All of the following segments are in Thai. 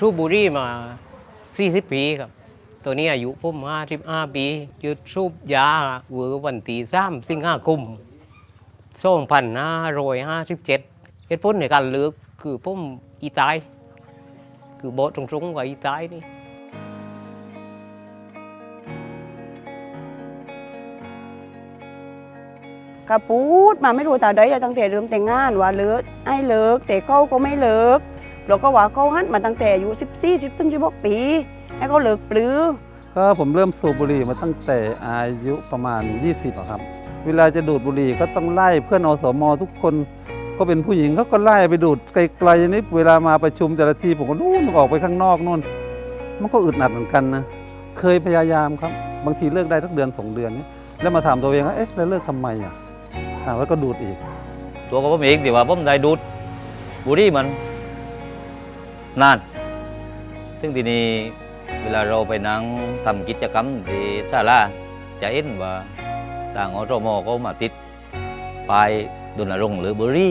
สูบบุหรี่มา 40 ปีครับ ตัวนี้อายุผม55ปีหยุดสูบยาเวอร์วันที่3สิงหาคม2557เหตุผลในการเลิกคือผมอีตาย คือโบทตรงๆว่าอีตายนี่ก็พูดมาไม่รู้แต่ใดตั้งแต่เริ่มแต่งงานว่าเลิกไอ้เลิกแต่เขาก็ไม่เลิก เราก็ว่าเขาหันมาตั้งแต่อายุ14 10ถึง16ปี ให้เขาเลิกปลือก็ผมเริ่มสูบบุหรี่มาตั้งแต่อายุประมาณ 20อะครับ เวลาจะดูดบุหรี่ก็ต้องไล่เพื่อนอสมทุกคนก็เป็นผู้หญิงเขาก็ไล่ไปดูดไกลๆนี่เวลามาประชุมแต่ละทีผมก็นู่นออกไปข้างนอกนู่น มันก็อึดอัดเหมือนกันนะเคยพยายามครับ บางทีเลิกได้ทักเดือนสองเดือนนี้แล้วมาถามตัวเองว่าเอ๊ะแล้วเลิกทำไมอะอ่าแล้วก็ดูดอีก ตัวของผมเองที่ว่าผมได้ดูดบุหรี่มัน นาน ซึ่งทีนี้เวลาเราไปนั่งทำกิจกรรมที่ศาลาจะเห็นว่าต่างอสมก็มาติดป้ายดนรงหรือบุรี่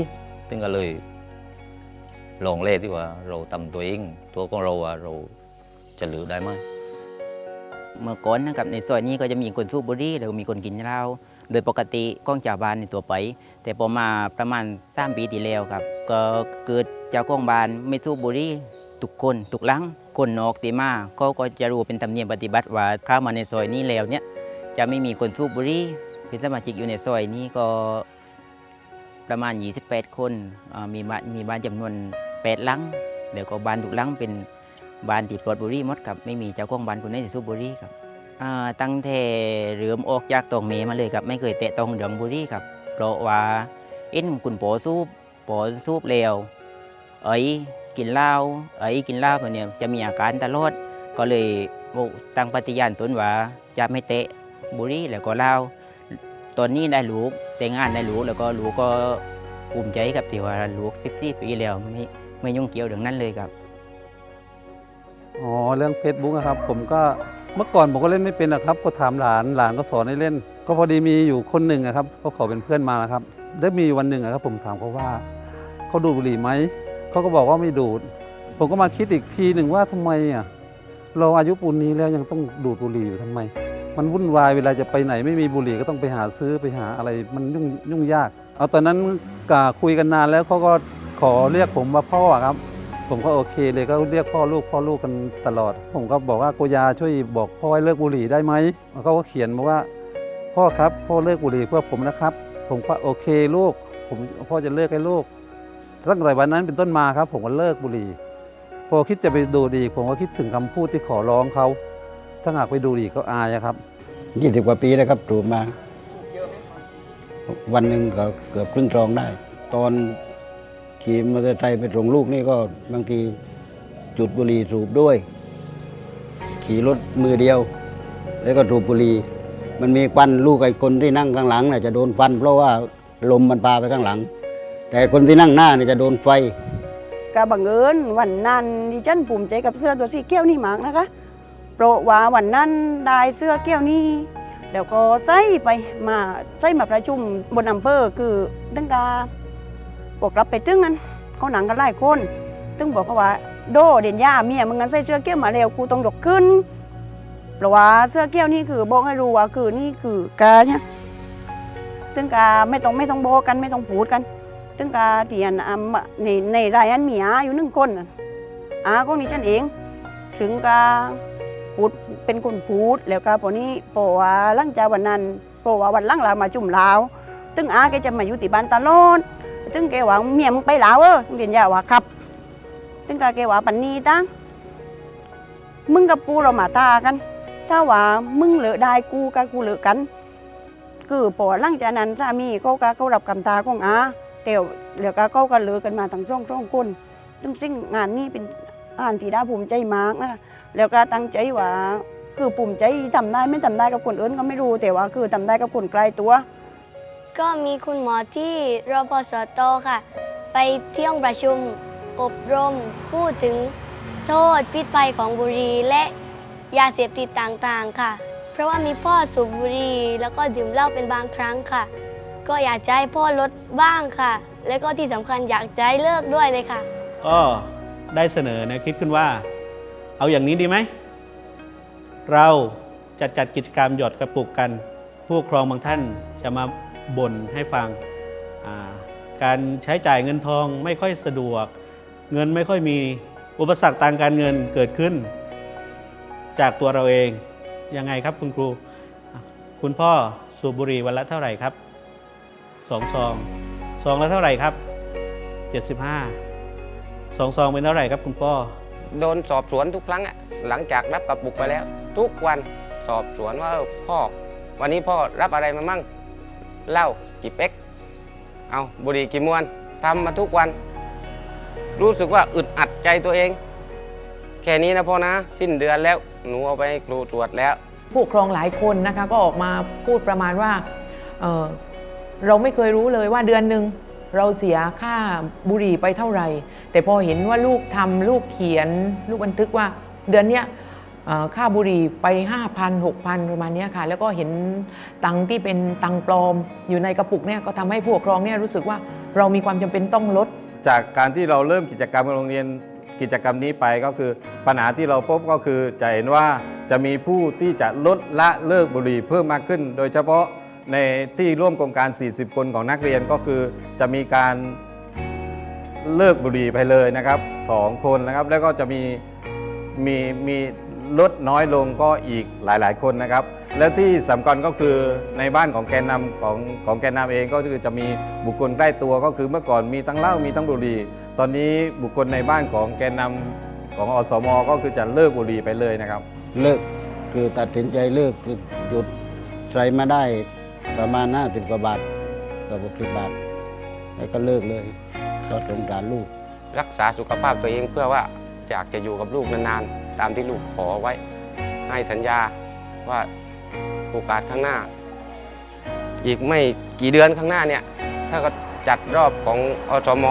ซึ่งก็เลยลองเล่ที่ว่าเราทำตัวเอง ตัวของเราว่าเราจะเหลือได้ไหมเมื่อก่อนนะครับในซอยนี้ก็จะมีคนสูบบุหรี่แล้วมีคนกินเหล้าโดยปกติก้องจาบ้านในตัวไป แต่พอมาประมาณสามปีที่แล้วครับ ก็เกิดเจ้าของบ้านไม่สูบบุหรี่ทุกคนทุกหลังคนนอกตีมาก็ก็จะรู้เป็นธรรมเนียมปฏิบัติว่าเข้ามาในซอยนี้แล้วเนี่ยจะไม่มีคนสูบบุหรี่เป็นสมาชิกอยู่ในซอยนี้ก็ประมาณ 28 คนมีบ้านมีบ้านจำนวน8หลังแล้วก็บ้านทุกหลังเป็นบ้านที่ปลอดบุหรี่หมดครับไม่มีเจ้าของบ้านคนไหนที่สูบบุหรี่ครับตั้งแต่เริ่มออกจากตองเมมาเลยครับไม่เคยแตะตองเรื่องบุหรี่ครับเพราะว่าเอ็นคุณปอสูบ ปอสูบแล้วเอ้ยกินเหล้าเอ้ยกินเหล้าแบบเนี้ยจะมีอาการตลอดก็เลยตั้งปฏิญาณตนว่าจะไม่เตะบุหรี่แล้วก็เหล้าตอนนี้ได้ลูกแต่งงานได้ลูกแล้วก็ลูกก็ภูมิใจกับที่ว่าลูก14ปีแล้วไม่ไม่ยุ่งเกี่ยวเรื่องนั้นเลยครับอ๋อเรื่อง Facebook อะครับ ผมก็เมื่อก่อนผมก็เล่นไม่เป็นนะครับ ก็ถามหลานหลานก็สอนให้เล่น ก็พอดีมีอยู่คนหนึ่งอะครับ ก็ขอเป็นเพื่อนมานะครับได้มีวันหนึ่งอะครับ ผมถามเขาว่า เขาดูดบุหรี่ไหม เขาก็บอกว่าไม่ดูด ผมก็มาคิดอีกทีหนึ่งว่าทำไมอะเราอายุปูนนี้แล้วยังต้องดูดบุหรี่อยู่ทำไม มันวุ่นวายเวลาจะไปไหนไม่มีบุหรี่ก็ต้องไปหาซื้อไปหาอะไรมันยุ่งยุ่งยาก เอาตอนนั้นกาคุยกันนานแล้วเขาก็ขอเรียกผมว่าพ่อครับ ผมก็โอเคเลยก็เรียกพ่อลูกพ่อลูกกันตลอด ผมก็บอกว่าโกยาช่วยบอกพ่อให้เลิกบุหรี่ได้ไหมเขาก็เขียนมาว่า พ่อครับพ่อเลิกบุหรี่เพื่อผมนะครับ ผมก็โอเคลูก ผมพ่อจะเลิกให้ลูก ตั้งแต่วันนั้นเป็นต้นมาครับผมก็เลิกบุหรี่ พอคิดจะไปดูดีผมก็คิดถึงคำพูดที่ขอร้องเขา ถ้าหากไปดูดีก็อายครับยี่สิบกว่าปีแล้วครับสูบมาวันหนึ่งก็เกือบครึ่งตรองได้ ตอนขี่มอเตอร์ไซค์ไปส่งลูกนี่ก็บางทีจุดบุหรี่สูบด้วย ขี่รถมือเดียว แล้วก็สูบบุหรี่มันมีควันลูกไอ้คนที่นั่งข้างหลังน่ะจะโดนฟันเพราะว่าลมมันพาไปข้างหลัง แต่คนที่นั่งหน้าเนี่ยจะโดนไฟก็บังเอิญวันนั้นดิฉันภูมิใจกับเสื้อตัวสีเกี้ยวนี่มากนะคะเพราะว่าวันนั้นได้เสื้อเกี้ยวนี่แล้วก็ใส่ไปมาใส่มาประชุมบนอำเภอคือตั้งกาบอกรับไปตึ้งนั้นเขาหนังกันหลายคนตึ้งบอกเขาว่าโดเด่นย่าเมียมึงงั้นใส่เสื้อเกี้ยวมาแล้วกูต้องยกขึ้นเพราะว่าเสื้อเกี้ยวนี่คือบอกให้รู้ว่าคือนี่คือกาเนี่ยตึ้งกาไม่ต้องไม่ต้องบอกกันไม่ต้องพูดกัน ตึงกาที่อันอ่ำในในรายอันมีอาอยู่หนึ่งคนน่ะอาของนี่ฉันเอง ถึงกาพูดเป็นคนพูดแล้วก็พอนี้พอว่าลังจากวันนั้นพอว่าวันลังเรามาจุ่มลาวตึงอาแกจะมาอยู่ที่บ้านตลอดตึงแกว่าเมียมึงไปลาวเออตึงเรียนยาว่าครับตึงกาแกว่าปันนี้ตั้งมึงกับกูเรามาตากัน ถ้าว่ามึงเหลือได้กูกับกูเหลือกัน คือพอหลังจากนั้นสามีเขาก็เขารับกำตาของอา เตียวแล้วก็เขาก็เลิกกันมาทั้งสองสองคนซึ่งสิ่งงานนี้เป็นงานที่น่าภูมิใจมากนะแล้วก็ตั้งใจว่าคือภูมิใจทำได้ไม่ทำได้กับคนอื่นก็ไม่รู้ แต่ว่าคือทำได้กับคนไกลตัว ก็มีคุณหมอที่รพสตค่ะ ไปเที่ยวประชุมอบรมพูดถึงโทษพิษภัยของบุหรี่และยาเสพติดต่างๆค่ะ เพราะว่ามีพ่อสูบบุหรี่แล้วก็ดื่มเหล้าเป็นบางครั้งค่ะ ก็อยากจะให้พ่อลดบ้างค่ะ และก็ที่สำคัญอยากจะให้เลิกด้วยเลยค่ะ ก็ได้เสนอแนวคิดขึ้นว่า เอาอย่างนี้ดีไหม เราจะจัดกิจกรรมหยอดกระปุกกัน ผู้ปกครองบางท่านจะมาบ่นให้ฟังอ่าการใช้จ่ายเงินทองไม่ค่อยสะดวก เงินไม่ค่อยมีอุปสรรคทางการเงินเกิดขึ้น จากตัวเราเองยังไงครับคุณครูอะคุณพ่อสูบบุหรี่วันละเท่าไหร่ครับ สองซองซองละเท่าไหร่ครับ75สองซองเป็นเท่าไหร่ครับคุณพ่อโดนสอบสวนทุกครั้งอะหลังจากรับกระปุกไปแล้ว ทุกวันสอบสวนว่าเออพ่อ วันนี้พ่อรับอะไรมามั่งเหล้ากี่เป๊กเอาบุหรี่กี่มวนทำมาทุกวัน รู้สึกว่าอึดอัดใจตัวเอง แค่นี้นะพ่อนะ สิ้นเดือนแล้วหนูเอาไปให้ครูตรวจแล้ว ผู้ปกครองหลายคนนะคะก็ออกมาพูดประมาณว่าเอ่อ เราไม่เคยรู้เลยว่าเดือนหนึ่งเราเสียค่าบุหรี่ไปเท่าไหร่ แต่พอเห็นว่าลูกทำลูกเขียน ลูกบันทึกว่าเดือนเนี้ยค่าบุหรี่ไป 5,000 6,000 ประมาณนี้ค่ะ แล้วก็เห็นตังที่เป็นตังปลอมอยู่ในกระปุกเนี่ยก็ทำให้ผู้ปกครองเนี่ยรู้สึกว่าเรามีความจำเป็นต้องลด จากการที่เราเริ่มกิจกรรมโรงเรียนกิจกรรมนี้ไปก็คือปัญหาที่เราพบก็คือจะเห็นว่าจะมีผู้ที่จะลดละเลิกบุหรี่เพิ่มมากขึ้น โดยเฉพาะ ในที่ร่วมโครงการ 40 คนของนักเรียนก็คือจะมีการเลิกบุหรี่ไปเลยนะครับสองคนนะครับ แล้วก็จะมีมีมีลดน้อยลงก็อีกหลาย ๆ คนนะครับ แล้วที่สำคัญก็คือในบ้านของแกนนำของของแกนนำเองก็คือจะมีบุคคลใกล้ตัวก็คือเมื่อก่อนมีทั้งเหล้ามีทั้งบุหรี่ ตอนนี้บุคคลในบ้านของแกนนำของอสมก็คือจะเลิกบุหรี่ไปเลยนะครับ เลิกคือตัดสินใจเลิกคือหยุดใช้มาได้ ประมาณห้าสิบกว่าบาทกับหกสิบบาท แล้วก็เลิกเลยก็สงสารลูก รักษาสุขภาพตัวเองเพื่อว่าอยากจะอยู่กับลูกนานๆ ตามที่ลูกขอไว้ ให้สัญญาว่าโอกาสข้างหน้า อีกไม่กี่เดือนข้างหน้าเนี่ย ถ้าก็จัดรอบของอสม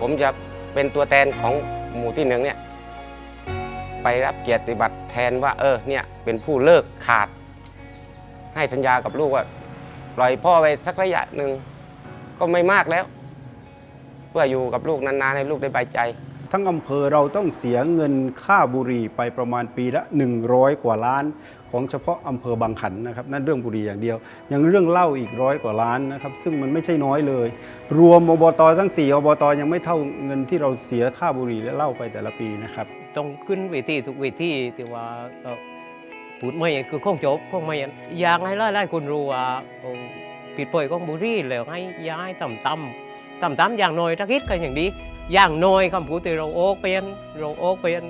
ผมจะเป็นตัวแทนของหมู่ที่หนึ่งเนี่ย ไปรับเกียรติบัตรแทนว่า เออเนี่ยเป็นผู้เลิกขาด ให้สัญญากับลูกว่า ปล่อยพ่อไปสักระยะหนึ่งก็ไม่มากแล้ว เพื่ออยู่กับลูกนานๆให้ลูกได้บายใจ ทั้งอำเภอเราต้องเสียเงินค่าบุหรี่ไปประมาณปีละ 100 กว่าล้าน ของเฉพาะอำเภอบางขันนะครับนั่นเรื่องบุหรี่อย่างเดียว ยังเรื่องเหล้าอีกร้อยกว่าล้านนะครับซึ่งมันไม่ใช่น้อยเลย รวมอบตทั้ง 4 อบตยังไม่เท่าเงินที่เราเสียค่าบุหรี่และเหล้าไปแต่ละปีนะครับ ต้องขึ้นเวทีทุกเวทีที่ว่าเอ่อ พูดไม่คือข้องจบข้องไม่อยากให้หลายๆคนรู้ว่าผิดป่วยของบุรีแล้วให้ย้ายต่ำต่ำต่ำต่ำอย่างน้อยถ้าคิดกันอย่างดีอย่างน้อยคำพูดที่เราโอกเป็นเราโอกเป็น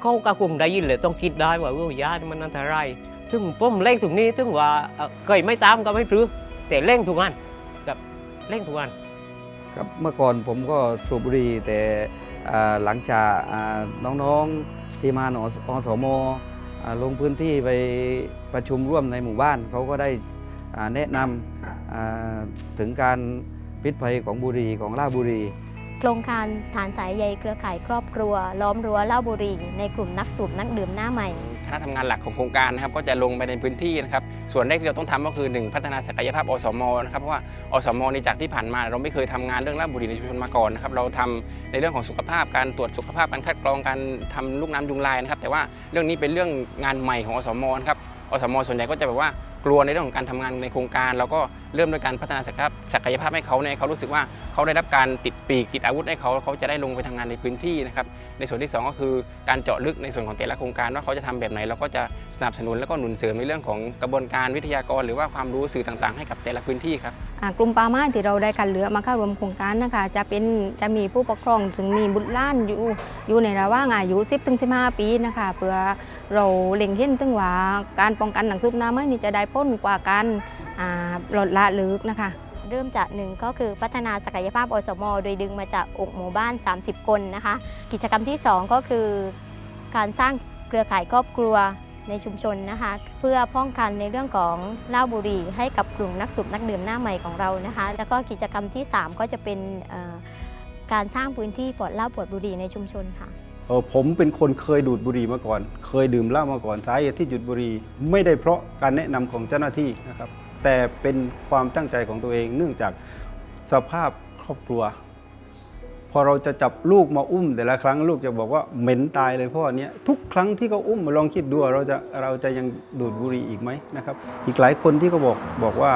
เขาก็คงได้ยินเลยต้องคิดได้ว่าเออยามันอันตรายถึงผมเล่งตรงนี้ถึงว่าเคยไม่ตามก็ไม่พลือแต่เล่งทุกอันกับเล่งทุกอันครับเมื่อก่อนผมก็สูบบุหรี่แต่หลังจากน้องๆที่มาอสมอ ลงพื้นที่ไปประชุมร่วมในหมู่บ้านเขาก็ได้อ่าแนะนำอ่าถึงการพิษภัยของบุหรี่ของเหล้าบุหรี่โครงการสถานสายใยเครือข่ายครอบครัว ล้อมรั้วเหล้าบุหรี่ในกลุ่มนักสูบนักดื่มหน้าใหม่คณะทำงานหลักของโครงการนะครับก็จะลงไปในพื้นที่นะครับ ส่วนแรกที่เราต้องทำก็คือ 1 พัฒนาศักยภาพอสมนะครับเพราะว่าอสมในจากที่ผ่านมา เราไม่เคยทำงานเรื่องรับบุหรี่ในชุมชนมาก่อนนะครับเราทำในเรื่องของสุขภาพการตรวจสุขภาพการคัดกรองการทำลูกน้ำยุงลายนะครับแต่ว่าเรื่องนี้เป็นเรื่องงานใหม่ของอสมนะครับอสมส่วนใหญ่ก็จะแบบว่ากลัวในเรื่องของการทำงานในโครงการ เราก็เริ่มด้วยการพัฒนาศักยภาพศักยภาพให้เขาเนี่ยเขารู้สึกว่า เขาได้รับการติดปีกติดอาวุธให้เขาเขาจะได้ลงไปทำงานในพื้นที่นะครับในส่วนที่ 2 ก็คือการเจาะลึกในส่วนของแต่ละโครงการว่าเขาจะทำแบบไหนเราก็จะสนับสนุนแล้วก็หนุนเสริมในเรื่องของกระบวนการวิทยากร หรือว่าความรู้สื่อต่างๆ ให้กับแต่ละพื้นที่ครับกลุ่มป่าไม้ที่เราได้กันเหลือมาเข้ารวมโครงการนะคะจะเป็นจะมีผู้ปกครองจึงมีบุตรล้านอยู่อยู่ในระหว่างอายุ 10ถึง15 ปีนะคะเพื่อเราเล็งเห็นถึงว่าการป้องกันหนังซุปน้ำไม้นี่จะได้พ้นกว่าการลดละลึกนะคะ เริ่มจากหนึ่งก็คือพัฒนาศักยภาพอสม โดยดึงมาจากอกหมู่บ้าน 30 คนนะคะ กิจกรรมที่ 2 ก็คือ การสร้างเครือข่ายครอบครัวในชุมชนนะคะ เพื่อป้องกันในเรื่องของเหล้าบุหรี่ ให้กับกลุ่มนักสูบนักดื่มหน้าใหม่ของเรานะคะ แล้วก็กิจกรรมที่ 3 ก็จะเป็นการสร้างพื้นที่ปลอดเหล้าปลอดบุหรี่ในชุมชนค่ะออผมเป็นคนเคยดูดบุหรี่มาก่อน เคยดื่มเหล้ามาก่อนสาเหตุที่หยุดบุหรี่ไม่ได้เพราะการแนะนำของเจ้าหน้าที่นะครับ แต่เป็นความตั้งใจของตัวเอง เนื่องจากสภาพครอบครัว พอเราจะจับลูกมาอุ้ม แต่ละครั้งลูกจะบอกว่าเหม็นตายเลยพ่อเนี้ยทุกครั้งที่เขาอุ้มมาลองคิดดูเราจะเราจะยังดูดบุหรี่อีกไหมนะครับ อีกหลายคนที่เขาบอกบอกว่า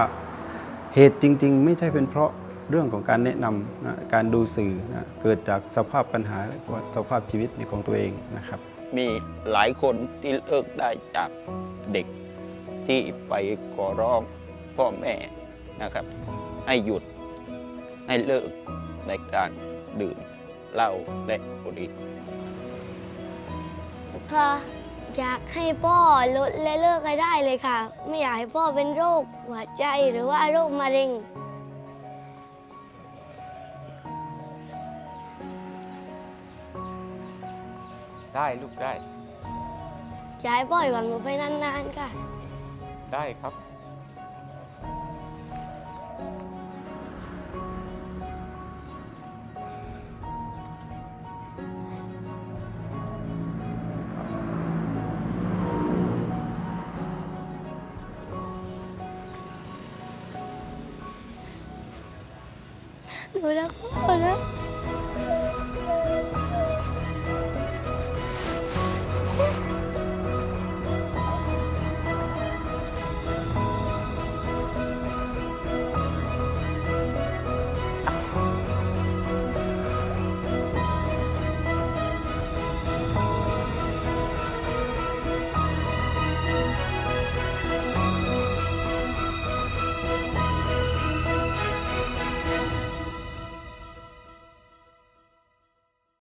เหตุจริง ๆ ไม่ใช่เป็นเพราะเรื่องของการแนะนำนะการดูสื่อนะเกิดจากสภาพปัญหาและก็สภาพชีวิตในของตัวเองนะครับ มีหลายคนที่เลิกได้จากเด็กที่ไปขอร้อง พ่อแม่นะครับ ให้หยุดให้เลิกในการดื่มเหล้าและบุหรี่ค่ะอยากให้พ่อลดและเลิกให้ได้เลยค่ะ ไม่อยากให้พ่อเป็นโรคหัวใจหรือว่าโรคมะเร็ง ได้ลูกได้ อยากให้พ่ออยู่กับหนูไปนานๆค่ะ ได้ครับ หนูรักพ่อนะ